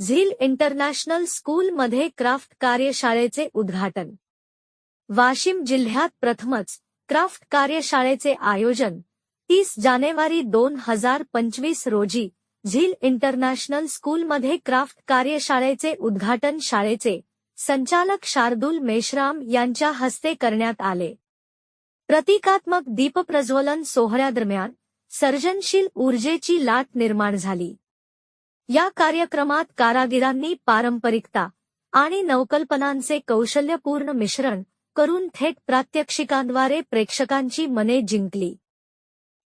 झील इंटरनॅशनल स्कूलमध्ये क्राफ्ट कार्यशाळेचे उद्घाटन. वाशिम जिल्ह्यात प्रथमच क्राफ्ट कार्यशाळेचे आयोजन तीस जानेवारी दोन हजार पंचवीस रोजी झील इंटरनॅशनल स्कूलमध्ये क्राफ्ट कार्यशाळेचे उद्घाटन शाळेचे संचालक शार्दुल मेश्राम यांच्या हस्ते करण्यात आले. प्रतिकात्मक दीपप्रज्वलन सोहळ्यादरम्यान सर्जनशील ऊर्जेची लाट निर्माण झाली. या कार्यक्रमात कारागिरांनी पारंपरिकता आणि नवकल्पनांचे कौशल्यपूर्ण मिश्रण करून थेट प्रात्यक्षिकांद्वारे प्रेक्षकांची मने जिंकली.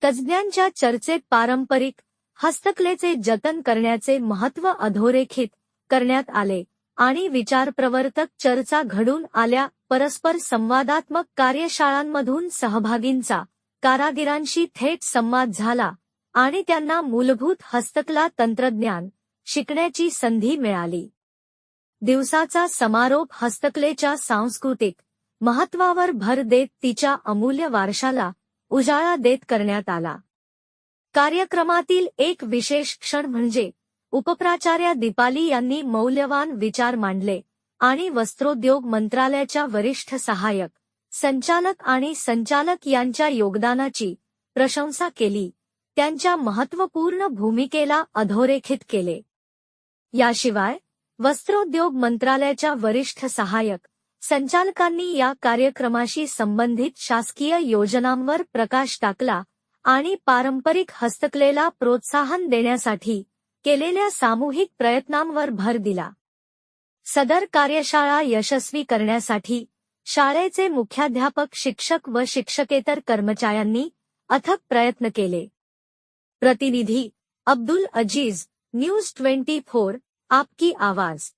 तज्ज्ञांच्या चर्चेत पारंपरिक हस्तकलेचे जतन करण्याचे महत्त्व अधोरेखित करण्यात आले आणि विचारप्रवर्तक चर्चा घडून आल्या. परस्पर संवादात्मक कार्यशाळांमधून सहभागींचा कारागिरांशी थेट संवाद झाला. आणि त्यांना मूलभूत हस्तकला तंत्रज्ञान शिकण्याची संधी मिळाली. दिवसाचा समारोप हस्तकलेच्या सांस्कृतिक महत्वावर भर देत तिच्या अमूल्य वारशाला उजाळा देत करण्यात आला. कार्यक्रमातील एक विशेष क्षण म्हणजे उपप्राचार्या दीपाली यांनी मौल्यवान विचार मांडले आणि वस्त्रोद्योग मंत्रालयाच्या वरिष्ठ सहाय्यक संचालक आणि संचालक यांच्या योगदानाची प्रशंसा केली. त्यांच्या महत्त्वपूर्ण भूमिकेला अधोरेखित केले. याशिवाय वस्त्रोद्योग मंत्रालयाच्या वरिष्ठ सहाय्यक संचालकांनी या कार्यक्रमाशी संबंधित शासकीय योजनांवर प्रकाश टाकला आणि पारंपरिक हस्तकलेला प्रोत्साहन देण्यासाठी केलेल्या सामूहिक प्रयत्नांवर भर दिला. सदर कार्यशाळा यशस्वी करण्यासाठी शाळेचे मुख्याध्यापक शिक्षक व शिक्षकेतर कर्मचाऱ्यांनी अथक प्रयत्न केले. प्रतिनिधी Abdul Aziz news twenty four आपकी आवाज।